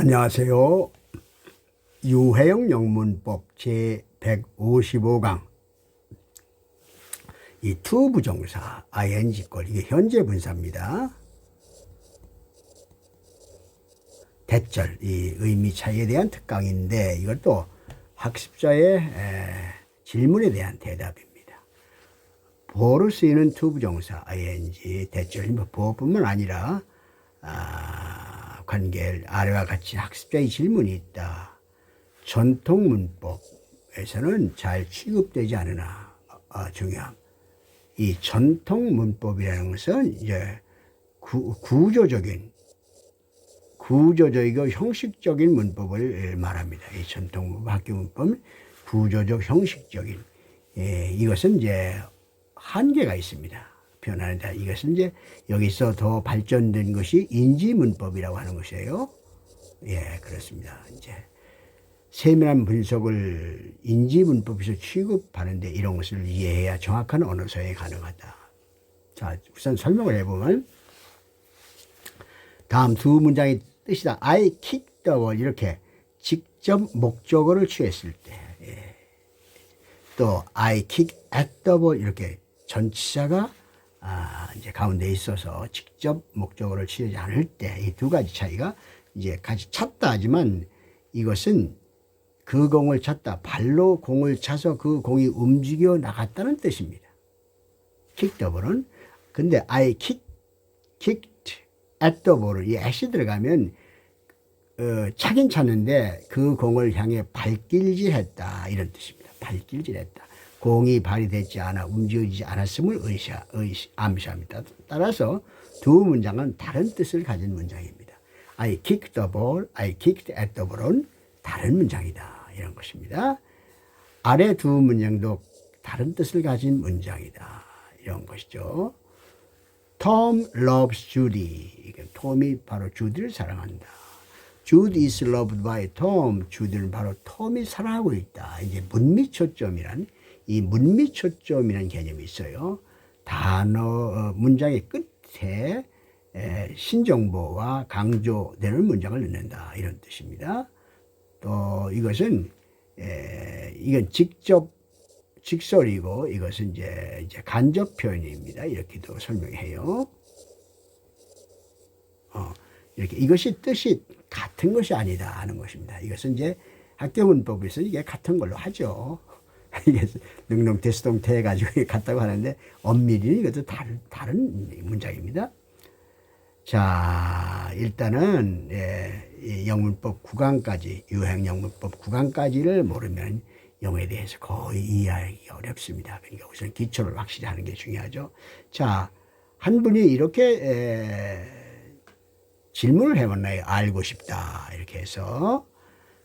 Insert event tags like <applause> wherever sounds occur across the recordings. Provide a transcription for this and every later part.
안녕하세요. 유해영 영문법 제 155강. 이 투부정사 ing 꼴 이게 현재 분사입니다. 대절 이 의미 차이에 대한 특강인데 이것도 학습자의 에, 질문에 대한 대답입니다. 보어로 쓰이는 투부정사 ing 대절 뭐 보어뿐만 아니라 아, 관계를 아래와 같이 학습자의 질문이 있다. 전통 문법에서는 잘 취급되지 않으나 어, 중요함. 이 전통 문법이라는 것은 이제 구, 구조적인 구조적이고 형식적인 문법을 말합니다. 이 전통 학교 문법은 구조적 형식적인 예, 이것은 이제 한계가 있습니다. 변하는데 이것은 이제 여기서 더 발전된 것이 인지 문법이라고 하는 것이에요. 예, 그렇습니다. 이제 세밀한 분석을 인지 문법에서 취급하는데 이런 것을 이해해야 정확한 언어 사용이 가능하다. 자, 우선 설명을 해보면 다음 두 문장의 뜻이다. I kicked the ball 이렇게 직접 목적어를 취했을 때, 예. 또 I kicked at the ball 이렇게 전치사가 아, 이제 가운데 있어서 직접 목적어를 취하지 않을 때 이 두 가지 차이가 이제 같이 찼다 하지만 이것은 그 공을 찼다. 발로 공을 차서 그 공이 움직여 나갔다는 뜻입니다. 킥더볼은 근데 I kick, kicked at the ball을 이 at이 들어가면 어, 차긴 찼는데 그 공을 향해 발길질했다 이런 뜻입니다. 발길질했다. 공이 발휘되지 않아 움직이지 않았음을 의시, 의시, 암시합니다. 따라서 두 문장은 다른 뜻을 가진 문장입니다. I kicked the ball, I kicked at the ball은 다른 문장이다. 이런 것입니다. 아래 두 문장도 다른 뜻을 가진 문장이다. 이런 것이죠. Tom loves Judy. 톰이 바로 주디를 사랑한다. Jude is loved by Tom. 주디는 바로 톰이 사랑하고 있다. 이제 문미 초점이란 이 문미 초점이라는 개념이 있어요. 단어 어, 문장의 끝에 신정보와 강조되는 문장을 넣는다 이런 뜻입니다. 또 이것은 에, 이건 직접 직설이고 이것은 이제, 이제 간접 표현입니다. 이렇게도 설명해요. 어, 이렇게 이것이 뜻이 같은 것이 아니다 하는 것입니다. 이것은 이제 학교 문법에서 이게 같은 걸로 하죠. <laughs> 이게 능동 대수동 대 가지고 같다고 하는데 엄밀히 이것도 다른 다른 문장입니다. 자, 일단은 예, 영문법 9강까지 유행 영문법 9강까지를 모르면 영어에 대해서 거의 이해하기 어렵습니다. 그러니까 우선 기초를 확실히 하는 게 중요하죠. 자, 한 분이 이렇게 에, 질문을 해봤나요? 알고 싶다 이렇게 해서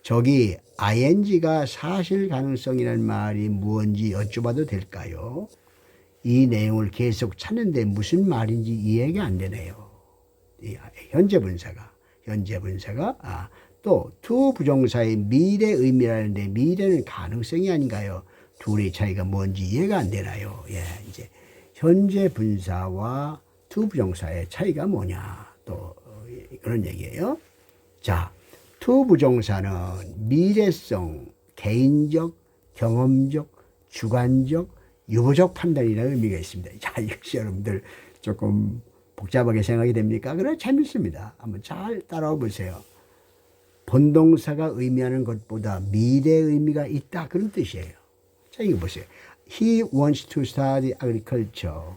저기 ing가 사실 가능성이라는 말이 무언지 여쭤봐도 될까요? 이 내용을 계속 찾는데 무슨 말인지 이해가 안 되네요. 현재 분사가 현재 분사가 아, 또투 부정사의 미래 의미라는데 미래는 가능성이 아닌가요? 둘의 차이가 뭔지 이해가 안 되나요? 예, 이제 현재 분사와 투 부정사의 차이가 뭐냐 또 그런 얘기예요. 자, 투 부정사는 미래성, 개인적, 경험적, 주관적, 유보적 판단이라는 의미가 있습니다. 자, 이것이 여러분들 조금 복잡하게 생각이 됩니까? 그래 재밌습니다. 한번 잘 따라와 보세요. 본동사가 의미하는 것보다 미래 의미가 있다 그런 뜻이에요. 자 이거 보세요. He wants to study agriculture.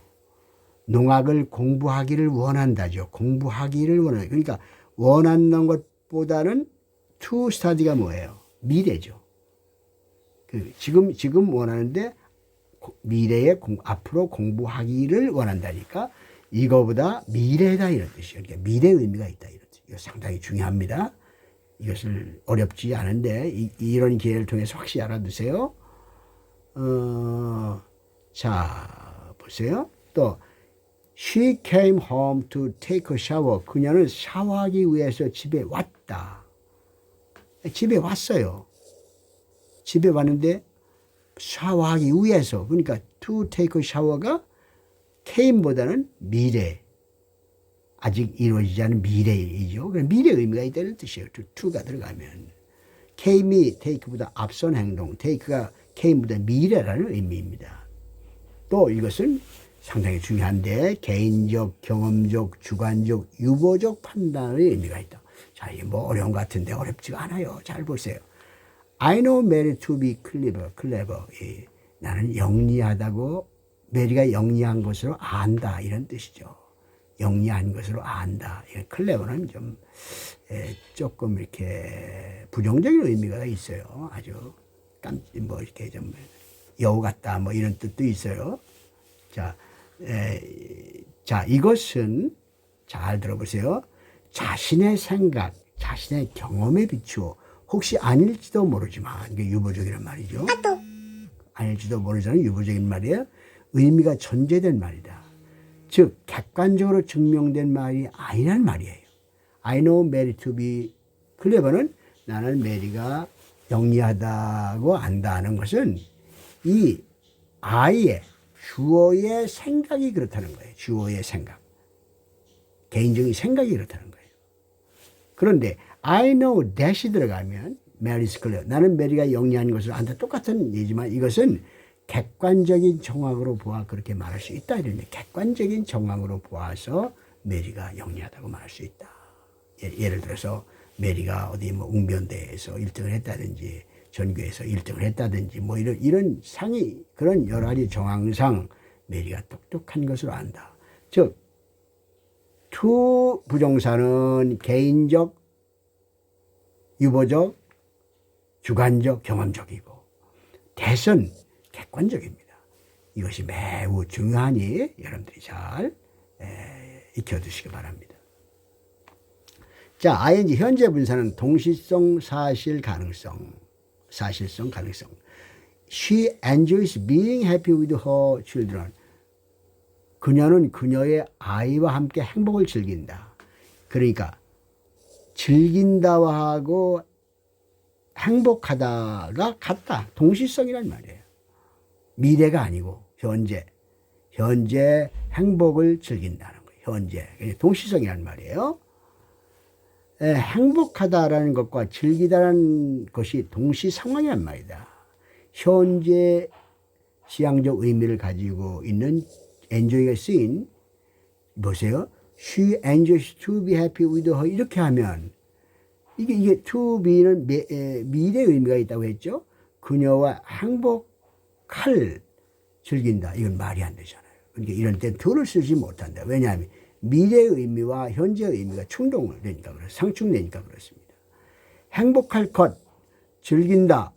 농학을 공부하기를 원한다죠. 공부하기를 원해요. 그러니까 원하는 것보다는 to study가 뭐예요? 미래죠. 그 지금 지금 원하는데 미래에 공, 앞으로 공부하기를 원한다니까 이거보다 미래다 이런 뜻이에요. 그러니까 미래 의미가 있다 이런 뜻. 이거 상당히 중요합니다. 이것을 어렵지 않은데 이, 런 기회를 통해서 확실히 알아두세요. 어, 자 보세요. 또 She came home to take a shower. 그녀는 샤워하기 위해서 집에 왔다. 집에 왔어요. 집에 왔는데 샤워하기 위해서 그러니까 take a shower가 came보다는 미래 아직 이루어지지 않은 미래이죠. 미래 의미가 있다는 뜻이에요. to, to가 들어가면. came이 take보다 앞선 행동, take가 came보다 미래라는 의미입니다. 또 이것은 상당히 중요한데 개인적, 경험적, 주관적, 유보적 판단의 의미가 있다. 자, 이게 뭐 어려운 것 같은데 어렵지가 않아요. 잘 보세요. I know Mary to be clever, clever. 예, 나는 영리하다고 메리가 영리한 것으로 안다 이런 뜻이죠. 영리한 것으로 안다. 클레버는 좀 에, 조금 이렇게 부정적인 의미가 있어요. 아주 깜뭐 이렇게 좀 여우 같다 뭐 이런 뜻도 있어요. 자, 에, 자 이것은 잘 들어보세요. 자신의 생각, 자신의 경험에 비추어 혹시 아닐지도 모르지만 이게 유보적이란 말이죠. 아닐지도 모르지만 유보적인 말이에요. 의미가 전제된 말이다. 즉 객관적으로 증명된 말이 아니란 말이에요. I know Mary to be clever는 나는 메리가 영리하다고 안다는 것은 이 I의 주어의 생각이 그렇다는 거예요. 주어의 생각. 개인적인 생각이 그렇다는 거예요. 그런데 I know that이 들어가면 Mary's clever. 나는 메리가 영리한 것을 안다. 똑같은 얘기지만 이것은 객관적인 정황으로 보아 그렇게 말할 수 있다. 이런데 객관적인 정황으로 보아서 메리가 영리하다고 말할 수 있다. 예, 예를 들어서 메리가 어디 뭐 웅변대회에서 1등을 했다든지 전교에서 1등을 했다든지 뭐 이런 이런 상이 그런 여러 가지 정황상 메리가 똑똑한 것으로 안다. 즉, 투 부정사는 개인적, 유보적, 주관적, 경험적이고 대선 객관적입니다. 이것이 매우 중요하니 여러분들이 잘 에, 익혀두시기 바랍니다. 자, ing 현재 분사는 동시성, 사실, 가능성, 사실성, 가능성. She enjoys being happy with her children. 그녀는 그녀의 아이와 함께 행복을 즐긴다. 그러니까 즐긴다와 하고 행복하다가 같다. 동시성이란 말이에요. 미래가 아니고 현재. 현재 행복을 즐긴다는 거예요. 현재. 동시성이란 말이에요. 에, 행복하다라는 것과 즐기다라는 것이 동시 상황이란 말이다. 현재 지향적 의미를 가지고 있는 enjoy가 쓰인 보세요. She enjoys to be happy with her 이렇게 하면 이게 이게 to be는 미, 에, 미래 의미가 있다고 했죠. 그녀와 행복할 즐긴다. 이건 말이 안 되잖아요. 그러니까 이런 때 to를 쓰지 못한다. 왜냐하면 미래 의미와 현재 의미가 충동을 되니까 그렇 상충되니까 그렇습니다. 행복할 것 즐긴다.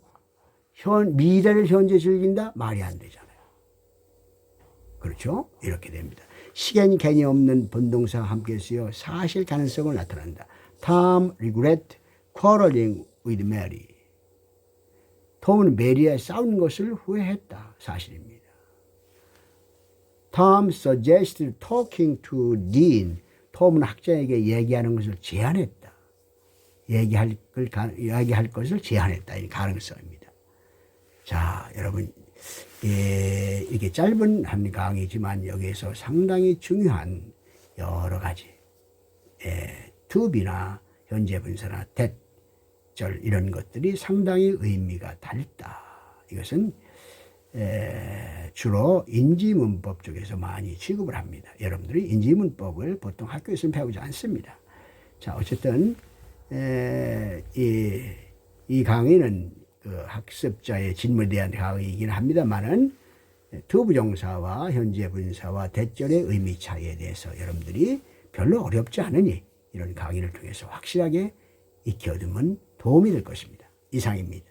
현 미래를 현재 즐긴다 말이 안 되잖아요. 그렇죠? 이렇게 됩니다. 시간 개념 없는 본동사와 함께 쓰여 사실 가능성을 나타낸다. Tom regret quarreling with Mary. 톰은 메리와 싸운 것을 후회했다. 사실입니다. Tom suggested talking to Dean. 톰은 학자에게 얘기하는 것을 제안했다. 얘기할 걸, 이야기할 것을 제안했다. 이 가능성입니다. 자, 여러분, 예, 이게 짧은 한 강의지만 여기에서 상당히 중요한 여러 가지, 예, 투비나 현재 분사나 대절 이런 것들이 상당히 의미가 달다. 이것은 에, 주로 인지문법 쪽에서 많이 취급을 합니다. 여러분들이 인지문법을 보통 학교에서는 배우지 않습니다. 자, 어쨌든 에, 이, 이 강의는 그 학습자의 질문에 대한 강의이긴 합니다만은 투부정사와 현재 분사와 대절의 의미 차이에 대해서 여러분들이 별로 어렵지 않으니 이런 강의를 통해서 확실하게 익혀두면 도움이 될 것입니다. 이상입니다.